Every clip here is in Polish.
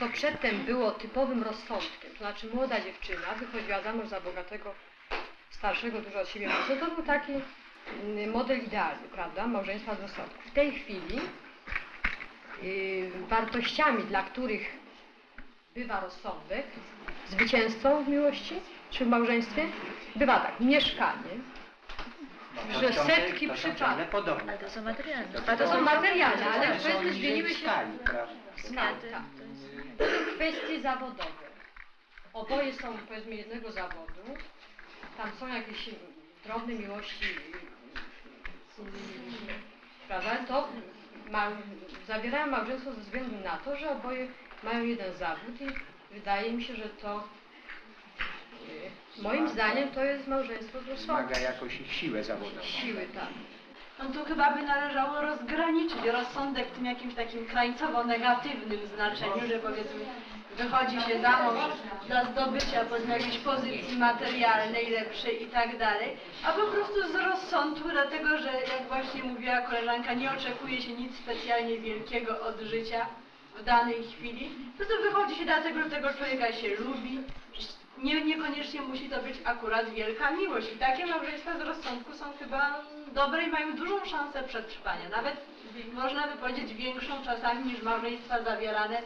co przedtem było typowym rozsądkiem, to znaczy młoda dziewczyna wychodziła za mąż za bogatego, starszego dużo od siebie mężczyzny, to był taki mm, model idealny, prawda, małżeństwa z rozsądku. W tej chwili y, wartościami, dla których bywa rozsądek, zwycięzcą w miłości czy w małżeństwie, bywa tak, mieszkanie, że ciągle- setki to są przypadków. podobne. Ale to są materialne. A to są materialne, ale są kwestie niżej zmieniły w się skali, prawda? skali, tak. To są kwestie zawodowe. Oboje są powiedzmy jednego zawodu. Tam są jakieś drobne miłości prawda? To ma, zawierają małżeństwo ze względu na to, że oboje mają jeden zawód i wydaje mi się, że to moim zdaniem to jest małżeństwo z rozsądku. Wymaga jakoś ich siłę zawodową. Siły, tak. No tu chyba by należało rozgraniczyć rozsądek w tym jakimś takim krańcowo negatywnym znaczeniu, że powiedzmy wychodzi się za mąż dla zdobycia powiedzmy jakiejś pozycji materialnej lepszej i tak dalej, a po prostu z rozsądku, dlatego że jak właśnie mówiła koleżanka, nie oczekuje się nic specjalnie wielkiego od życia w danej chwili. Po prostu wychodzi się dlatego, że tego człowieka się lubi. Nie, niekoniecznie musi to być akurat wielka miłość. I takie małżeństwa z rozsądku są chyba dobre i mają dużą szansę przetrwania. Nawet można by powiedzieć większą czasami niż małżeństwa zawierane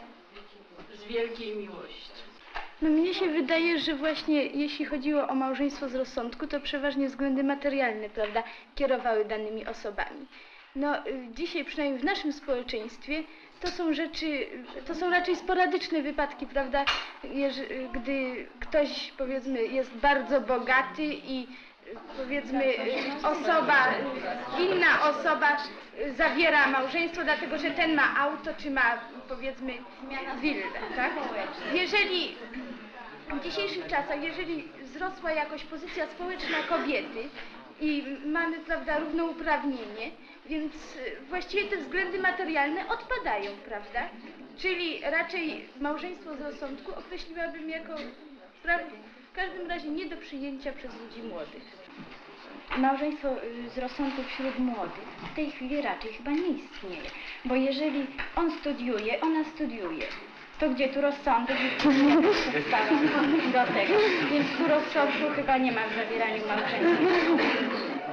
z wielkiej miłości. No mnie się wydaje, że właśnie jeśli chodziło o małżeństwo z rozsądku, to przeważnie względy materialne, prawda, kierowały danymi osobami. No y, dzisiaj przynajmniej w naszym społeczeństwie to są rzeczy, to są raczej sporadyczne wypadki, prawda, Jeż, y, gdy ktoś powiedzmy jest bardzo bogaty i powiedzmy osoba, inna osoba zawiera małżeństwo, dlatego że ten ma auto, czy ma powiedzmy willę, tak? Jeżeli w dzisiejszych czasach, jeżeli wzrosła jakoś pozycja społeczna kobiety i mamy, prawda, równouprawnienie, więc y, właściwie te względy materialne odpadają, prawda? Czyli raczej małżeństwo z rozsądku określiłabym jako w każdym razie nie do przyjęcia przez ludzi młodych. Małżeństwo y, z rozsądku wśród młodych w tej chwili raczej chyba nie istnieje. Bo jeżeli on studiuje, ona studiuje, to gdzie tu rozsądek do tego. Więc tu rozsądku chyba nie ma w zawieraniu małżeństwa.